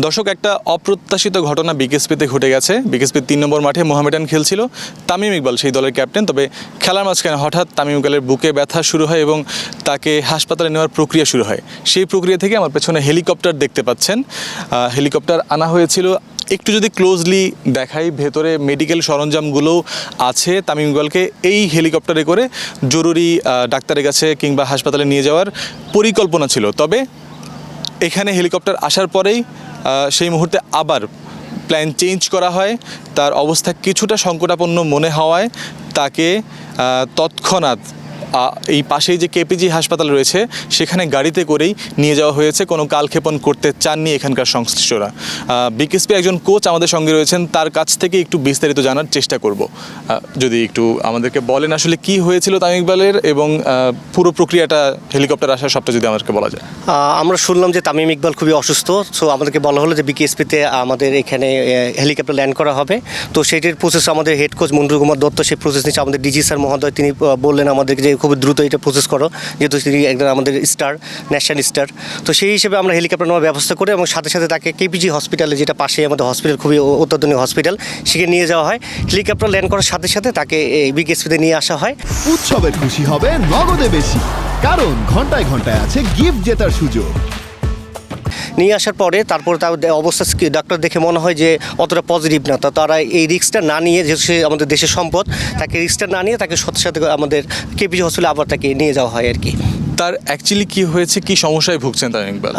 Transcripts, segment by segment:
দর্শক, একটা অপ্রত্যাশিত ঘটনা বিকেএসপিতে ঘটে গেছে। বিকেএসপির তিন নম্বর মাঠে মোহামেডান খেলছিল তামিম ইকবাল, সেই দলের ক্যাপ্টেন। তবে খেলার মাঝখানে হঠাৎ তামিম ইকবালের বুকে ব্যথা শুরু হয় এবং তাকে হাসপাতালে নেওয়ার প্রক্রিয়া শুরু হয়। সেই প্রক্রিয়া থেকে আমার পেছনে হেলিকপ্টার দেখতে পাচ্ছেন। হেলিকপ্টার আনা হয়েছিল একটু যদি ক্লোজলি দেখাই, ভেতরে মেডিকেল সরঞ্জামগুলোও আছে তামিম ইকবালকে। এই হেলিকপ্টারে করে জরুরি ডাক্তারের কাছে কিংবা হাসপাতালে নিয়ে যাওয়ার পরিকল্পনা ছিল। তবে এখানে হেলিকপ্টার আসার পরেই সেই মুহূর্তে আবার প্ল্যান চেঞ্জ করা হয়। তার অবস্থা কিছুটা সংকটাপন্ন মনে হওয়ায় তাকে তৎক্ষণাৎ এই পাশেই যে কেপিজি হাসপাতাল রয়েছে, সেখানে গাড়িতে করেই নিয়ে যাওয়া হয়েছে। কোনো কালক্ষেপণ করতে চাননি এখানকার সংশ্লিষ্টরা। বিকেএসপি একজন কোচ আমাদের সঙ্গে রয়েছেন। তার কাছ থেকে একটু বিস্তারিত জানার চেষ্টা করব। যদি একটু আমাদেরকে বলেন আসলে কি হয়েছিল তামিম ইকবালের এবং পুরো প্রক্রিয়াটা, হেলিকপ্টার আসার সবটা যদি আমাদেরকে বলা যায়। আমরা শুনলাম যে তামিম ইকবাল খুবই অসুস্থ। সো আমাদেরকে বলা হলো যে বিকেএসপিতে আমাদের এখানে হেলিকপ্টার ল্যান্ড করা হবে। তো সেটির প্রসেস আমাদের হেড কোচ মন্ডল কুমার দত্ত সেই প্রসেস নিচ্ছে আমাদের ডিজি স্যার মহোদয়, তিনি বললেন আমাদেরকে যে খুব দ্রুত এটা প্রসেস করো। যেহেতু তিনি একজন আমাদের স্টার ন্যাশনাল স্টার তো সেই হিসেবে আমরা হেলিকপ্টার নেওয়ার ব্যবস্থা করে এবং সাথে সাথে তাকে কেপিজি হসপিটালে যেটা পাশে আমাদের হসপিটাল খুবই অত্যাধুনিক হসপিটাল সেখানে নিয়ে যাওয়া হয়। হেলিকপ্টার ল্যান্ড করার সাথে সাথে তাকে বিকেএসপিতে নিয়ে আসা হয়। উৎসবের খুশি হবে নগদে বেশি। কারণ ঘন্টায় ঘন্টায় আছে গিফট জেতার সুযোগ। নিয়ে আসার পরে তারপর তার অবস্থা ডাক্তার দেখে মনে হয় যে অতটা পজিটিভ না। তা তারা এই রিস্কটা না নিয়ে যেহেতু সে আমাদের দেশের সম্পদ, তাকে রিক্সটা না নিয়ে তাকে সাথে সাথে আমাদের কেপিজি হসপিটালে আবার তাকে নিয়ে যাওয়া হয় আর কি। তার অ্যাকচুয়ালি কি হয়েছে কি সমস্যায় ভুগছেন তামিম ইকবাল?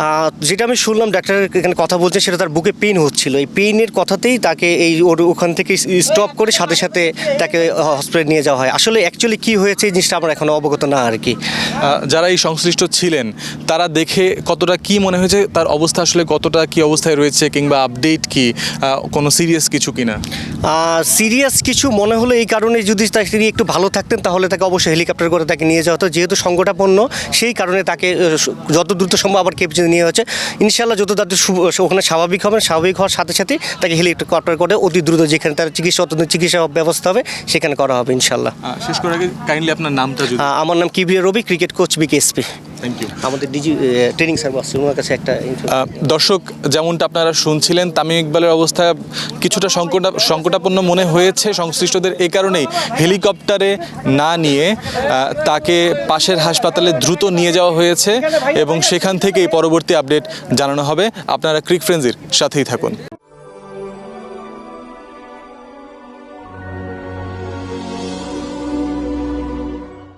যেটা আমি শুনলাম ডাক্তার এখানে কথা বলছে সেটা তার বুকে পেন হচ্ছিল। এই পেইনের কথাতেই তাকে এই ওর ওখান থেকে স্টপ করে সাথে সাথে তাকে হসপিটালে নিয়ে যাওয়া হয়। আসলে অ্যাকচুয়ালি কি হয়েছে এই জিনিসটা আমরা এখনও অবগত না আর কি। যারা এই সংশ্লিষ্ট ছিলেন তারা দেখে কতটা কি মনে হয়েছে তার অবস্থা আসলে কতটা কি অবস্থায় রয়েছে কিংবা আপডেট কি কোনো সিরিয়াস কিছু কিনা? সিরিয়াস কিছু মনে হলো এই কারণে যদি তিনি একটু ভালো থাকতেন তাহলে তাকে অবশ্যই হেলিকপ্টার করে তাকে নিয়ে যাওয়া হতো। যেহেতু সংকটাপন্ন সেই কারণে তাকে যত দ্রুত সম্ভব আবার কেপিতে নিয়ে হচ্ছে। ইনশাল্লাহ যত তাদের ওখানে স্বাভাবিক হবে স্বাভাবিক হওয়ার সাথে সাথে তাকে হেলিকপ্টার করে অতি দ্রুত যেখানে তার চিকিৎসা অত্যন্ত চিকিৎসা ব্যবস্থা হবে সেখানে করা হবে ইনশাল্লাহ শেষ করে আগে কাইন্ডলি আপনার নামটা আমার নাম Kibria Robi cricket coach BKSP. Thank you আমাদের ডিজি ট্রেনিং স্যার ওনার কাছে একটা দর্শক যেমনটা আপনারা শুনছিলেন তামিম ইকবালের অবস্থা কিছুটা সংকটা সংকটাপন্ন মনে হয়েছে। সংশ্লিষ্টদের এ কারণেই হেলিকপ্টারে না নিয়ে তাকে পাশের হাসপাতালে দ্রুত নিয়ে যাওয়া হয়েছে এবং সেখান থেকেই পরবর্তী আপডেট জানানো হবে। আপনারা ক্রিক ফ্রেন্সির সাথেই থাকুন।